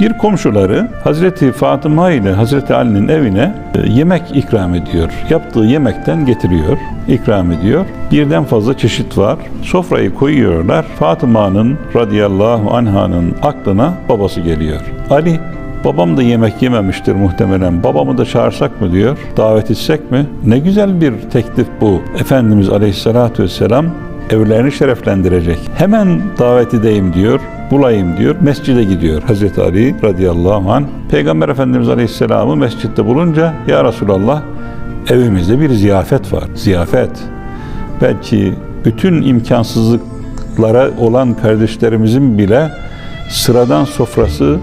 Bir komşuları Hazreti Fatıma ile Hazreti Ali'nin evine e, yemek ikram ediyor. Yaptığı yemekten getiriyor, ikram ediyor. Birden fazla çeşit var. Sofrayı koyuyorlar. Fatıma'nın radıyallahu anhanın aklına babası geliyor. Ali Babam da yemek yememiştir muhtemelen. Babamı da çağırsak mı diyor. Davet etsek mi? Ne güzel bir teklif bu. Efendimiz Aleyhisselatü Vesselam evlerini şereflendirecek. Hemen davet edeyim diyor. Bulayım diyor. Mescide gidiyor Hazreti Ali radıyallahu anh. Peygamber Efendimiz Aleyhisselam'ı mescitte bulunca Ya Resulallah evimizde bir ziyafet var. Ziyafet. Belki bütün imkansızlıklara olan kardeşlerimizin bile sıradan sofrası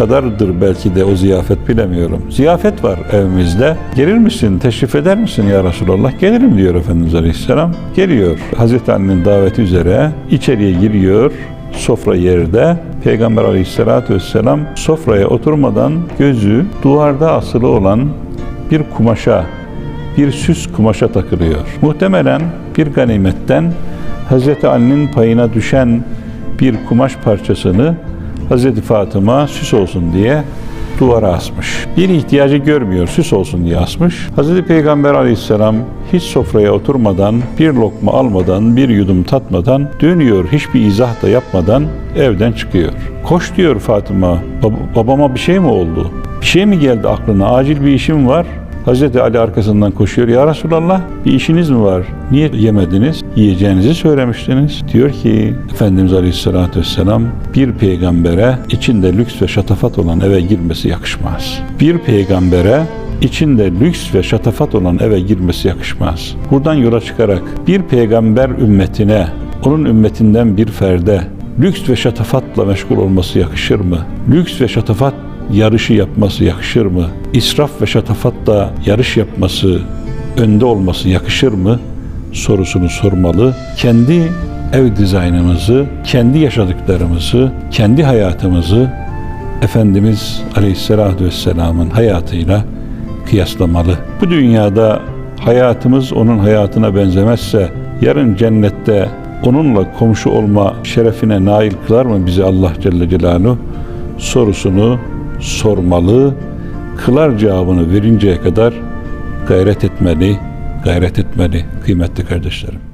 kadardır belki de o ziyafet bilemiyorum. Ziyafet var evimizde. Gelir misin, teşrif eder misin ya Resulallah? Gelirim diyor Efendimiz Aleyhisselam. Geliyor. Hazreti Ali'nin daveti üzere içeriye giriyor. Sofra yerde. Peygamber Aleyhisselatü Vesselam sofraya oturmadan gözü duvarda asılı olan bir kumaşa, bir süs kumaşa takılıyor. Muhtemelen bir ganimetten Hazreti Ali'nin payına düşen bir kumaş parçasını Hazreti Fatıma süs olsun diye duvara asmış. Bir ihtiyacı görmüyor, süs olsun diye asmış. Hazreti Peygamber aleyhisselam hiç sofraya oturmadan, bir lokma almadan, bir yudum tatmadan, dönüyor hiçbir izah da yapmadan evden çıkıyor. Koş diyor Fatıma, "Bab- babama bir şey mi oldu? Bir şey mi geldi aklına? Acil bir işim var. Hazreti Ali arkasından koşuyor. Ya Resulallah bir işiniz mi var? Niye yemediniz? Yiyeceğinizi söylemiştiniz. Diyor ki Efendimiz Aleyhisselatü Vesselam bir peygambere içinde lüks ve şatafat olan eve girmesi yakışmaz. Bir peygambere içinde lüks ve şatafat olan eve girmesi yakışmaz. Buradan yola çıkarak bir peygamber ümmetine, onun ümmetinden bir ferde lüks ve şatafatla meşgul olması yakışır mı? Lüks ve şatafat yarışı yapması yakışır mı? İsraf ve şatafatla yarış yapması, önde olması yakışır mı? Sorusunu sormalı. Kendi ev dizaynımızı, kendi yaşadıklarımızı, kendi hayatımızı Efendimiz Aleyhisselatü Vesselam'ın hayatıyla kıyaslamalı. Bu dünyada hayatımız onun hayatına benzemezse yarın cennette onunla komşu olma şerefine nail kılar mı bizi Allah Celle Celaluhu? Sorusunu sormalı, kılar cevabını verinceye kadar gayret etmeli, gayret etmeli kıymetli kardeşlerim.